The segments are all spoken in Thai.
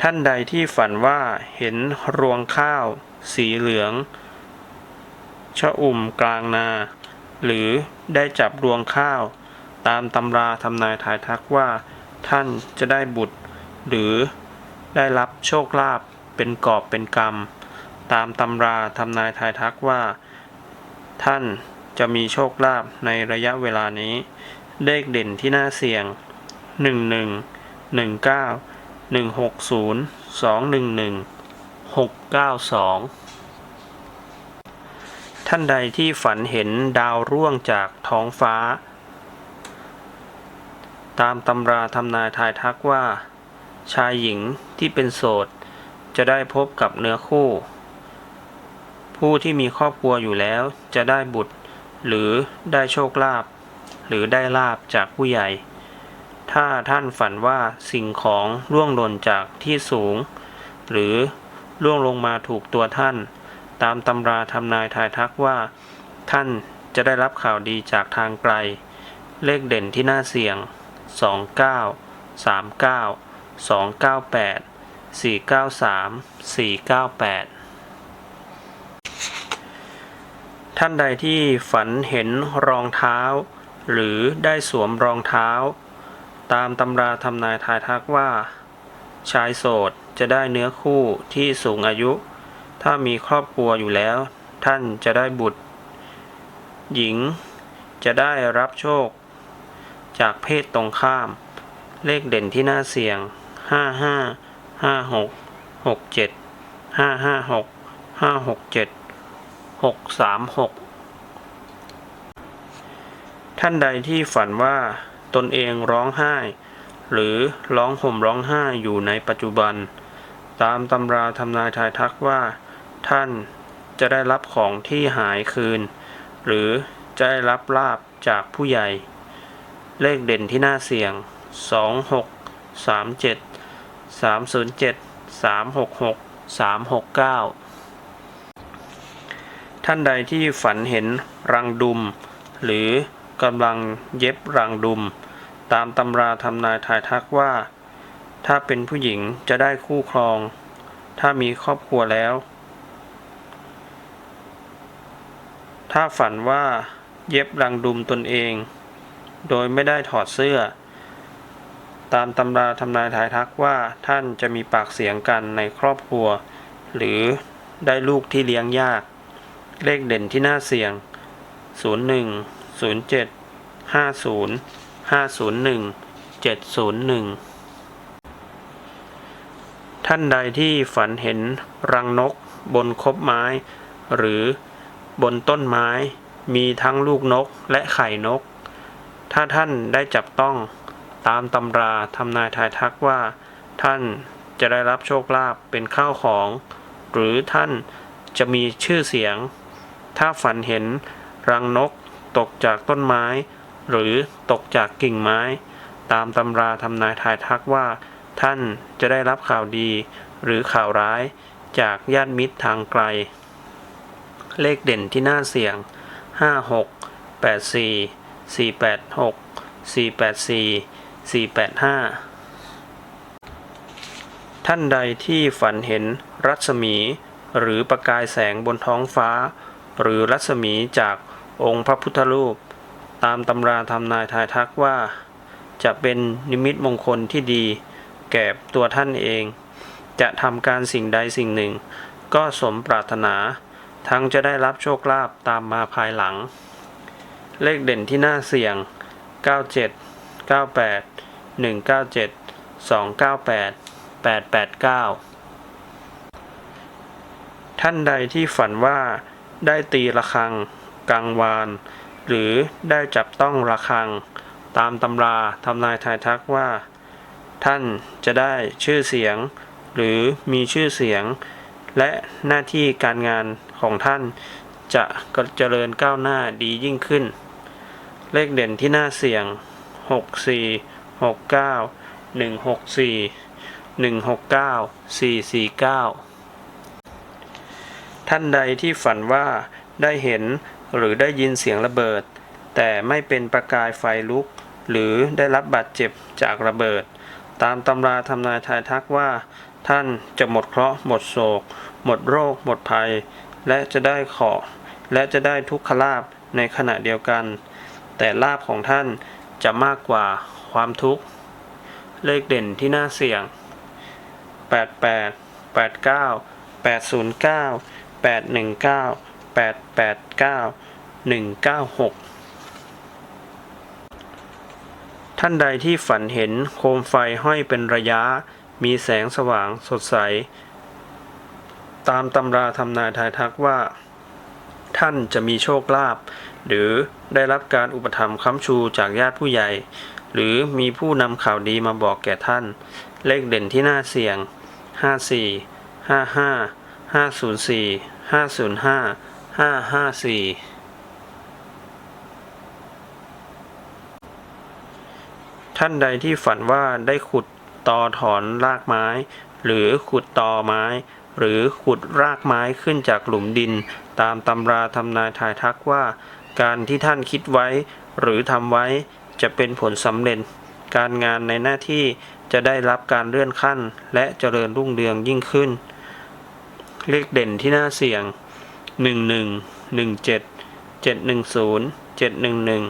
ท่านใดที่ฝันว่าเห็นรวงข้าว สีเหลือง ชะอุ่มกลางนา หรือได้จับรวงข้าว ตามตำราทำนายทายทักว่า ท่านจะได้บุตร หรือได้รับโชคลาภเป็นกอบเป็นกรรม ตามตำราทำนายทายทักว่า ท่านจะมีโชคลาภในระยะเวลานี้ เลขเด่นที่น่าเสี่ยง 1119 11 19 160 211 692ท่านใดที่ฝันเห็นดาวร่วงจากท้องฟ้า ตามตำราทำนายทายทักว่า ชายหญิงที่เป็นโสด จะได้พบกับเนื้อคู่ ผู้ที่มีครอบครัวอยู่แล้วจะได้บุตร หรือได้โชคลาภหรือได้ลาบจากผู้ใหญ่ ถ้าท่านฝันว่าสิ่งของร่วงหล่นจากที่สูง หรือร่วงลงมาถูกตัวท่าน ตามตำราทำนายทายทักว่า ท่านจะได้รับข่าวดีจากทางไกล เลขเด่นที่น่าเสี่ยง 29 39 298 493 498 ท่านใดที่ฝันเห็นรองเท้า หรือได้สวมรองเท้า ตามตำราทำนายทายทักว่า ชายโสดจะได้เนื้อคู่ที่สูงอายุ ถ้ามีครอบครัวอยู่แล้ว ท่านจะได้บุตร หญิงจะได้รับโชค จากเพศตรงข้าม เลขเด่นที่น่าเสี่ยง 55 56 67 556 567 636 ท่านใดที่ฝันว่า ตนเองร้องไห้ หรือร้องห่มร้องไห้อยู่ในปัจจุบัน ตามตำราทำนายทายทักว่า ท่านจะได้รับของที่หายคืน หรือจะได้รับลาบจากผู้ใหญ่ เลขเด่นที่น่าเสี่ยง 26 37 307 366 369 ท่านใดที่ฝันเห็นรังดุม หรือกำลังเย็บรังดุม ตามตำราทำนายทายทักว่า ถ้าเป็นผู้หญิงจะได้คู่ครอง ถ้ามีครอบครัวแล้ว ถ้าฝันว่าเย็บรังดุมตนเอง โดยไม่ได้ถอดเสื้อ ตามตำราทำนายทายทักว่าท่านจะมีปากเสียงกันในครอบครัว หรือได้ลูกที่เลี้ยงยาก เลขเด่นที่น่าเสี่ยง 01 07 50 501 701ท่านใดที่ฝันเห็นรังนกบนคบไม้ หรือบนต้นไม้ มีทั้งลูกนกและไข่นก ถ้าท่านได้จับต้องตามตำราทำนายทายทักว่า ท่านจะได้รับโชคลาภเป็นข้าวของ หรือท่านจะมีชื่อเสียง ถ้าฝันเห็นรังนกตกจากต้นไม้ หรือตกจากกิ่งไม้ ตามตำราทำนายทายทักว่า ท่านจะได้รับข่าวดี หรือข่าวร้ายจากญาติมิตรทางไกล เลขเด่นที่น่าเสี่ยง 56 84 486 484 485 ท่านใดที่ฝันเห็นรัศมี หรือประกายแสงบนท้องฟ้า หรือรัศมีจากองค์พระพุทธรูป ตามตำราทำนายทายทักว่า จะเป็นนิมิตมงคลที่ดี แก่ตัวท่านเอง จะทำการสิ่งใดสิ่งหนึ่ง ก็สมปรารถนา ทั้งจะได้รับโชคลาภตามมาภายหลัง เลขเด่นที่น่าเสี่ยง 97 98 197 298 889 ท่านใดที่ฝันว่าได้ตีระฆังกังวาน หรือได้จับต้องระฆัง ตามตำราทำนายทายทักว่า ท่านจะได้ชื่อเสียง หรือมีชื่อเสียง และหน้าที่การงานของท่านจะเจริญก้าวหน้าดียิ่งขึ้น เลขเด่นที่น่าเสี่ยง 64 69 164 169 449 ท่านใดที่ฝันว่าได้เห็น หรือได้ยินเสียงระเบิด แต่ไม่เป็นประกายไฟลุก หรือได้รับบาดเจ็บจากระเบิด ตามตำราทำนายทายทักว่า ท่านจะหมดเคราะห์หมดโศก หมดโรค หมดภัย และจะได้ขอและจะได้ทุกขลาบในขณะเดียวกัน แต่ลาบของท่านจะมากกว่าความทุกข์ เลขเด่นที่น่าเสี่ยง 88 89 809 819 889 196ท่านใดที่ฝันเห็นโคมไฟห้อยเป็นระยะ มีแสงสว่างสดใส ตามตำราทำนายทายทักว่า ท่านจะมีโชคลาภหรือได้รับการอุปถัมภ์ค้ำชูจากญาติผู้ใหญ่ หรือมีผู้นำข่าวดีมาบอกแก่ท่าน เลขเด่นที่น่าเสี่ยง 54 55 504 505 554ท่านใดที่ฝันว่าได้ขุดตอถอนรากไม้ หรือขุดตอไม้ หรือขุดรากไม้ขึ้นจากหลุมดิน ตามตำราทำนายทายทักว่า การที่ท่านคิดไว้ หรือทำไว้จะเป็นผลสำเร็จ การงานในหน้าที่จะได้รับการเลื่อนขั้น และเจริญรุ่งเรืองยิ่งขึ้น เลขเด่นที่น่าเสี่ยง 11 17 710 711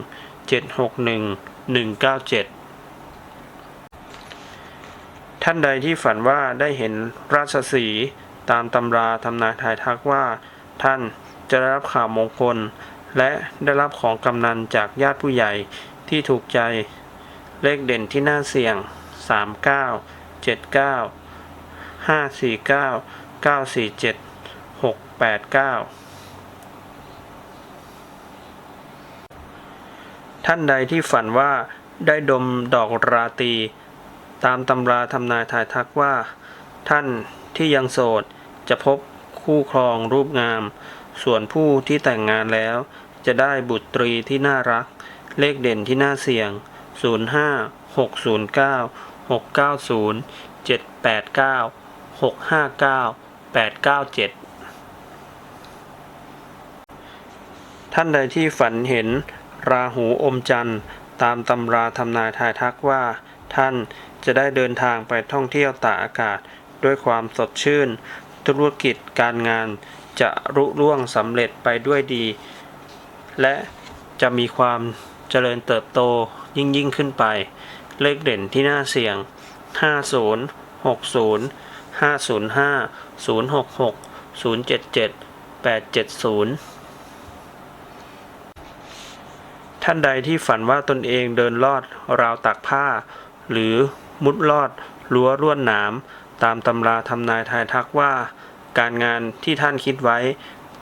761 197 ท่านใดที่ฝันว่าได้เห็นราชสีตามตำราทำนายทายทักว่า ท่านจะได้รับข่าวมงคล และได้รับของกำนันจากญาติผู้ใหญ่ที่ถูกใจ เลขเด่นที่น่าเสี่ยง 39 79 549 947 8 9ท่านใดที่ฝันว่าได้ดมดอกราตรีตามตำราทำนายทายทักว่า ท่านที่ยังโสดจะพบคู่ครองรูปงาม ส่วนผู้ที่แต่งงานแล้ว จะได้บุตรีที่น่ารัก เลขเด่นที่น่าเสี่ยง 05 609 690 789 659 897 ท่านใดที่ฝันเห็น ราหูอมจันทร์ ตามตำราทำนายทายทักว่า ท่านจะได้เดินทางไปท่องเที่ยวตากอากาศ ด้วยความสดชื่น ธุรกิจการงานจะรุร่วงสำเร็จไปด้วยดี และจะมีความเจริญเติบโตยิ่งยิ่งขึ้นไป เลขเด่นที่น่าเสี่ยง 50 60 505 066 077 870 ท่านใดที่ฝันว่าตนเองเดินลอดราวตักผ้า หรือมุดลอดรั้วลวดหนาม ตามตำราทำนายทายทักว่า การงานที่ท่านคิดไว้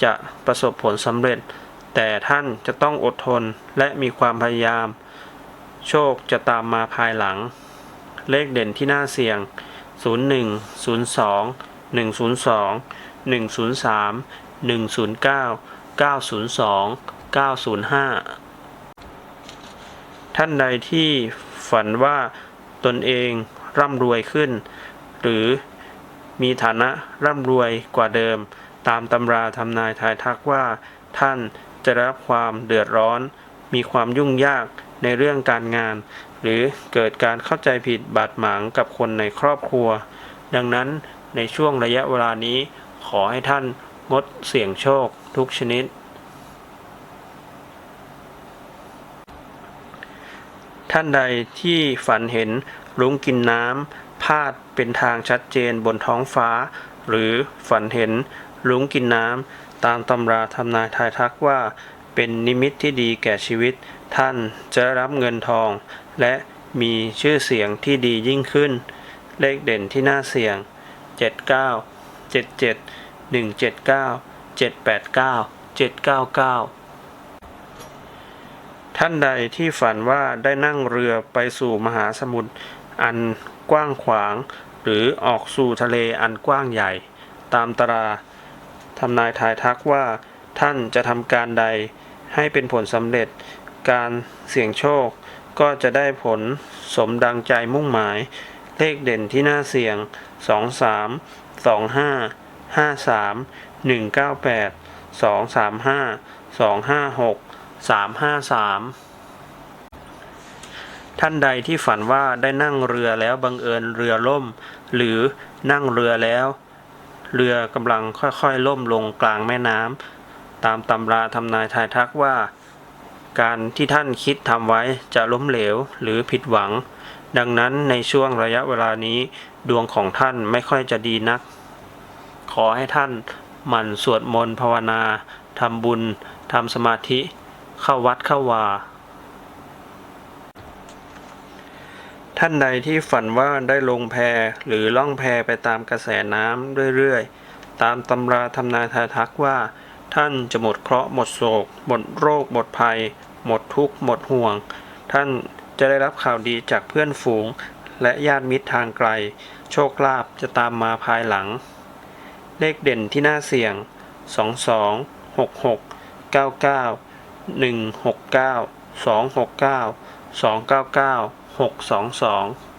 จะประสบผลสำเร็จ แต่ท่านจะต้องอดทนและมีความพยายาม โชคจะตามมาภายหลัง เลขเด่นที่น่าเสี่ยง 01 02 102 103 109 902 905 ท่านใดที่ฝันว่าตนเองร่ำรวยขึ้น หรือมีฐานะร่ำรวยกว่าเดิม ตามตำราทำนายทายทักว่า ท่านจะรับความเดือดร้อน มีความยุ่งยากในเรื่องการงาน หรือเกิดการเข้าใจผิดบาดหมางกับคนในครอบครัว ดังนั้นในช่วงระยะเวลานี้ขอให้ท่านงดเสี่ยงโชคทุกชนิด ท่านใดที่ฝันเห็นลุงกินน้ำพาดเป็นทางชัดเจนบนท้องฟ้า หรือฝันเห็นลุงกินน้ำตามตำราทำนายทายทักว่า เป็นนิมิตที่ดีแก่ชีวิต ท่านจะรับเงินทอง และมีชื่อเสียงที่ดียิ่งขึ้น เลขเด่นที่น่าเสี่ยง 79 77 179 789 799 ท่านใดที่ฝันว่าได้นั่งเรือไปสู่มหาสมุทรอันกว้างขวาง หรือออกสู่ทะเลอันกว้างใหญ่ ตามตราทำนายทายทักว่า ท่านจะทำการใดให้เป็นผลสำเร็จ การเสี่ยงโชค ก็จะได้ผลสมดังใจมุ่งหมาย เลขเด่นที่น่าเสี่ยง 23 25 53 198 235 256 353 ท่านใดที่ฝันว่าได้นั่งเรือแล้วบังเอิญเรือล่ม หรือนั่งเรือแล้ว เรือกำลังค่อยๆล่มลงกลางแม่น้ำตามตำราทำนายทายทักว่า การที่ท่านคิดทำไว้จะล้มเหลวหรือผิดหวัง ดังนั้นในช่วงระยะเวลานี้ดวงของท่านไม่ค่อยจะดีนัก ขอให้ท่านหมั่นสวดมนต์ภาวนาทำบุญทำสมาธิ เข้าวัดเข้าวา ท่านใดที่ฝันว่าได้ลงแพหรือล่องแพไปตามกระแสน้ำเรื่อยๆ ตามตำราทำนายทายทักว่า ท่านจะหมดเคราะห์หมดโศก หมดโรค หมดภัย หมดทุกข์ หมดห่วง ท่านจะได้รับข่าวดีจากเพื่อนฝูง และญาติมิตรทางไกล โชคลาภจะตามมาภายหลัง เลขเด่นที่น่าเสี่ยง 22 66 99 169 269 299 622